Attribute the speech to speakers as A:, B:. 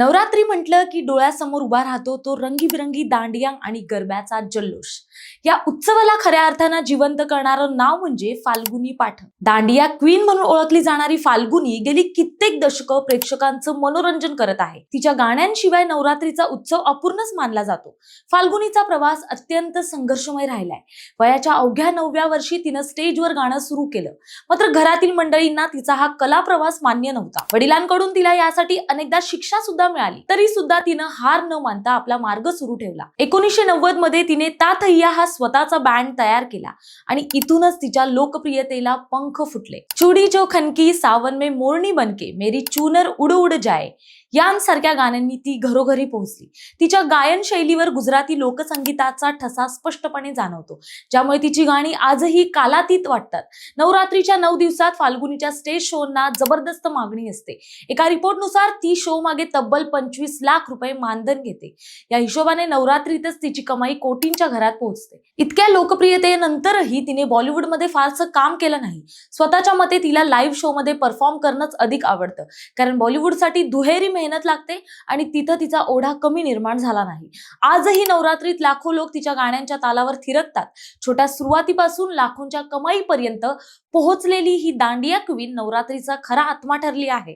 A: नवरात्री म्हटलं की डोळ्यासमोर उभा राहतो तो रंगीबिरंगी दांडिया आणि गरब्याचा जल्लोष. या उत्सवाला खऱ्या अर्थानं जिवंत करणारं नाव म्हणजे फाल्गुनी पाठक. दांडिया क्वीन म्हणून ओळखली जाणारी फाल्गुनी गेली कित्येक दशकं प्रेक्षकांचं मनोरंजन करत आहे. तिच्या गाण्यांशिवाय नवरात्रीचा उत्सव अपूर्णच मानला जातो. फाल्गुनीचा प्रवास अत्यंत संघर्षमय राहिलाय. वयाच्या अवघ्या नवव्या वर्षी तिनं स्टेजवर गाणं सुरू केलं. मात्र घरातील मंडळींना तिचा हा कला प्रवास मान्य नव्हता. वडिलांकडून तिला यासाठी अनेकदा शिक्षा सुद्धा मिळाली. तरी सुद्धा तिनं हार न मानता आपला मार्ग सुरू ठेवला. एकोणीसशे नव्वदमध्ये तिने तातय्या हा स्वतःचा बँड तयार केला आणि इथूनच तिच्या लोकप्रियतेला पंख फुटले. चुडी जो खनकी सावन में मोरणी बनके मेरी चूनर उड उड जाय यांसारख्या गाण्यांनी ती घरोघरी पोहोचली. तिच्या गायन शैलीवर गुजराती लोकसंगीताचा ठसा स्पष्टपणे जाणवतो. ज्यामुळे तिची गाणी आजही कालातीत वाटतात. नवरात्रीच्या नऊ दिवसात फाल्गुनीच्या स्टेज शोना जबरदस्त मागणी असते. एका रिपोर्टनुसार ती शो मागे तब्बल पंचवीस लाख रुपये मानधन घेते. या हिशोबाने नवरात्रीतच तिची कमाई कोटींच्या घरात पोहोचते. इतक्या लोकप्रियतेनंतरही तिने बॉलिवूडमध्ये फारसं काम केलं नाही. स्वतःच्या मते तिला लाईव्ह शो मध्ये परफॉर्म करणंच अधिक आवडतं. कारण बॉलिवूडसाठी दुहेरी मेहनत लागते आणि तिथं तिचा ओढा कमी निर्माण झाला नाही. आजही नवरात्रीत लाखो लोक तिच्या गाण्यांच्या तालावर थिरकतात. छोट्या सुरुवातीपासून लाखोंच्या कमाईपर्यंत पोहोचलेली ही दांडिया क्वीन नवरात्रीचा खरा आत्मा ठरली आहे.